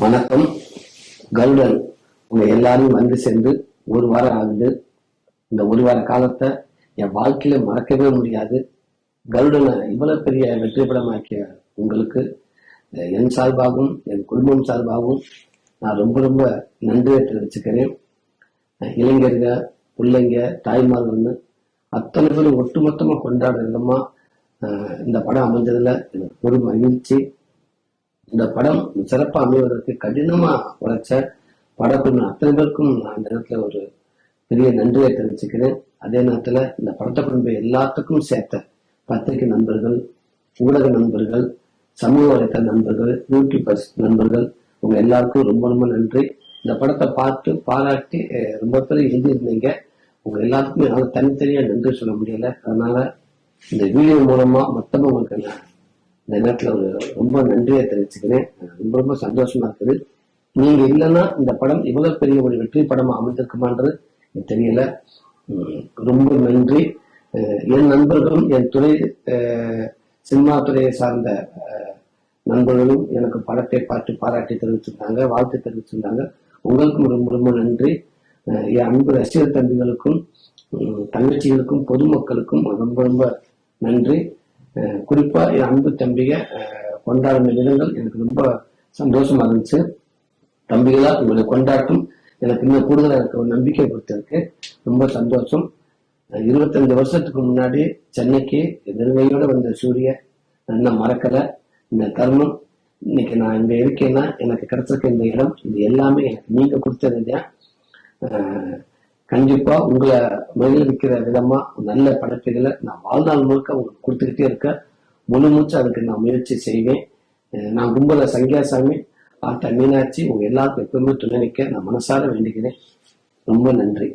வணக்கம். கருடன் உங்க எல்லாரும் வந்து சேர்ந்து ஒரு வாரம் ஆகுது இந்த ஒரு வார காலத்தை என் வாழ்க்கையில மறக்கவே முடியாது. கருடனை இவ்வளவு பெரிய வெற்றி படமாக்கிய உங்களுக்கு என் சார்பாகவும் என் குடும்பம் சார்பாகவும் நான் ரொம்ப ரொம்ப நன்றியை தெரிவிச்சுக்கிறேன் அஹ், இளைஞருங்க பிள்ளைங்க தாய்மார்கள்னு அத்தனை பேரும் ஒட்டுமொத்தமாக கொண்டாடுற விதமா இந்த படம் அமைஞ்சதுல எனக்கு ஒரு மகிழ்ச்சி. இந்த படம் சிறப்பாக அமைவதற்கு கடினமா உழைச்ச படக்குழு அத்தனை பேருக்கும் நான் இந்த ஒரு பெரிய நன்றியை தெரிவிச்சுக்கிறேன். அதே நேரத்தில் இந்த படத்தை கொண்டு எல்லாத்துக்கும் சேர்த்த பத்திரிகை நண்பர்கள் ஊடக நண்பர்கள் சமூக வலைத்தள நண்பர்கள் யூடியூபர்ஸ் நண்பர்கள் உங்க எல்லாருக்கும் ரொம்ப ரொம்ப நன்றி. இந்த படத்தை பார்த்து பாராட்டி ரொம்ப பேர் எழுதியிருந்தீங்க. உங்க எல்லாத்துக்கும் என்னால் தனித்தனியாக நன்றி சொல்ல முடியல. அதனால இந்த வீடியோ மூலமா மொத்தமாக உங்களுக்கு நான் இந்த நேரத்தில் ஒரு ரொம்ப நன்றியை தெரிவிச்சுக்கிறேன். ரொம்ப ரொம்ப சந்தோஷமா இருக்குது. நீங்க இல்லைன்னா இந்த படம் இவ்வளவு பெரிய ஒரு வெற்றி படமா அமைந்திருக்குமான்றது எனக்கு தெரியல. ரொம்ப நன்றி. என் நண்பர்களும் என் துறை சினிமா துறையை சார்ந்த நண்பர்களும் எனக்கு படத்தை பார்த்து பாராட்டி தெரிவிச்சிருந்தாங்க வாழ்த்து தெரிவிச்சிருந்தாங்க. உங்களுக்கும் ரொம்ப ரொம்ப நன்றி. என் அன்பு ரசிகர் தம்பிகளுக்கும் தங்கச்சிகளுக்கும் பொதுமக்களுக்கும் ரொம்ப ரொம்ப நன்றி. குறிப்பா என் அன்பு தம்பிக கொண்டாடின விதங்கள் எனக்கு ரொம்ப சந்தோஷமா இருந்துச்சு. தம்பிகளா உங்களுடைய கொண்டாட்டம். எனக்கு இன்னும் கூடுதலாக எனக்கு ஒரு நம்பிக்கை கொடுத்திருக்கு. ரொம்ப சந்தோஷம். இருபத்தஞ்சு வருஷத்துக்கு முன்னாடி சென்னைக்கு நெருங்கையோட வந்த சூரிய நான் மறக்கல. இந்த தருணம் இன்னைக்கு நான் இங்க இருக்கேன்னா எனக்கு கிடைச்சிருக்க இந்த இடம் இது எல்லாமே எனக்கு நீங்க கொடுத்தது இல்லையா? கண்டிப்பா உங்களை மகிழ்விக்கிற விதமா நல்ல படைப்புகளை நான் வாழ்நாள் முழுக்க உங்களுக்கு கொடுத்துக்கிட்டே இருக்க முழு மூச்சு அதுக்கு நான் முயற்சி செய்வேன். நான் கும்பல சங்கியாசாமி ஆட்ட மீனாட்சி உங்க எல்லாருக்கும் எப்பவுமே துணை நிற்க நான் மனசார வேண்டிக்கிறேன் ரொம்ப நன்றி.